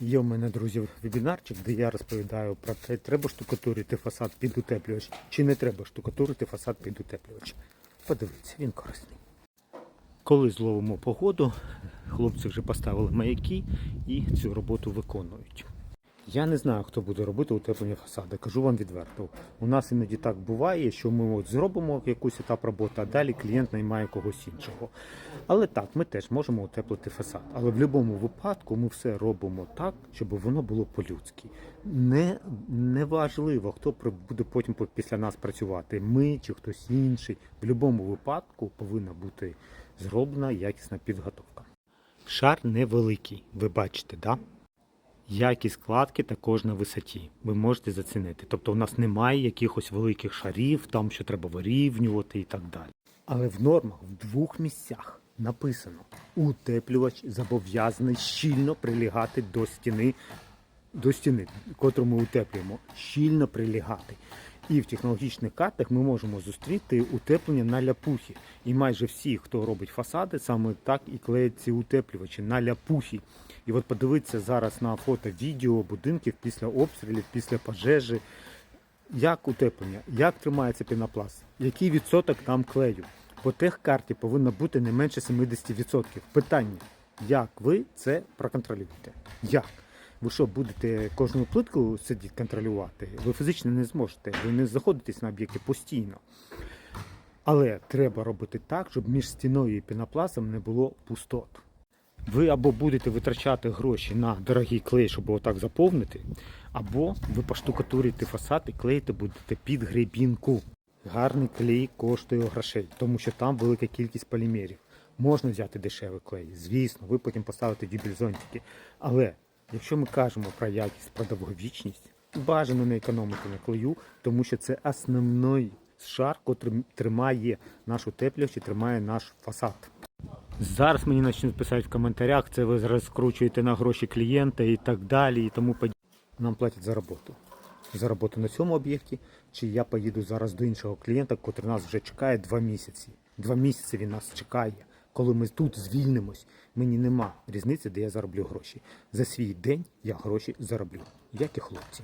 Є у мене, друзі, вебінарчик, де я розповідаю про те, треба штукатурити фасад під утеплювач, чи не треба штукатурити фасад під утеплювач. Подивіться, він корисний. Коли зловимо погоду, хлопці вже поставили маяки і цю роботу виконують. Я не знаю, хто буде робити утеплення фасаду. Кажу вам відверто. У нас іноді так буває, що ми от зробимо якийсь етап роботи, а далі клієнт наймає когось іншого. Але так, ми теж можемо утеплити фасад. Але в будь-якому випадку ми все робимо так, щоб воно було по-людськи. Не, не важливо, хто буде потім після нас працювати, ми чи хтось інший. В будь-якому випадку повинна бути зроблена якісна підготовка. Шар невеликий, ви бачите, так? Да? Якість складки також на висоті. Ви можете зацінити. Тобто у нас немає якихось великих шарів, там що треба вирівнювати і так далі. Але в нормах в двох місцях написано: утеплювач зобов'язаний щільно прилягати до стіни, до стіни, котру ми утеплюємо, щільно прилягати. І в технологічних картах ми можемо зустріти утеплення на ляпухи. І майже всі, хто робить фасади, саме так і клеять ці утеплювачі на ляпухи. І от подивіться зараз на фото, відео будинків після обстрілів, після пожежі. Як утеплення, як тримається пінопласт, який відсоток там клею. По техкарті повинно бути не менше 70%. Питання, як ви це проконтролюєте? Як? Ви що, будете кожну плитку сидіти контролювати? Ви фізично не зможете, ви не знаходитесь на об'єкті постійно. Але треба робити так, щоб між стіною і пінопластом не було пустот. Ви або будете витрачати гроші на дорогий клей, щоб отак заповнити, або ви поштукатурите фасад і клеїти будете під гребінку. Гарний клей коштує грошей, тому що там велика кількість полімерів. Можна взяти дешевий клей, звісно, ви потім поставите дюбельзонтики. Але якщо ми кажемо про якість, про довговічність, бажано не економити на клею, тому що це основний шар, який тримає наш утеплювач і тримає наш фасад. Зараз мені почнуть писати в коментарях, це ви розкручуєте на гроші клієнта і так далі, і тому подібне. Нам платять за роботу. За роботу на цьому об'єкті, чи я поїду зараз до іншого клієнта, який нас вже чекає два місяці. Два місяці він нас чекає. Коли ми тут звільнимось, мені нема різниці, де я зароблю гроші. За свій день я гроші зароблю, як і хлопці.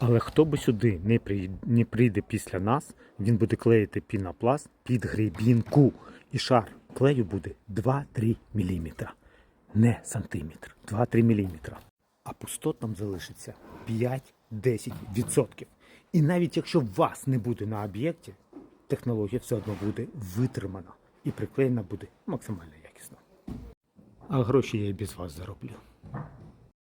Але хто би сюди не прийде, не прийде після нас, він буде клеїти пінопласт під гребінку. І шар клею буде 2-3 мм. Не сантиметр. 2-3 мм. А пустот нам залишиться 5-10%. І навіть якщо вас не буде на об'єкті, технологія все одно буде витримана і приклеєна буде максимально якісно. А гроші я і без вас зароблю.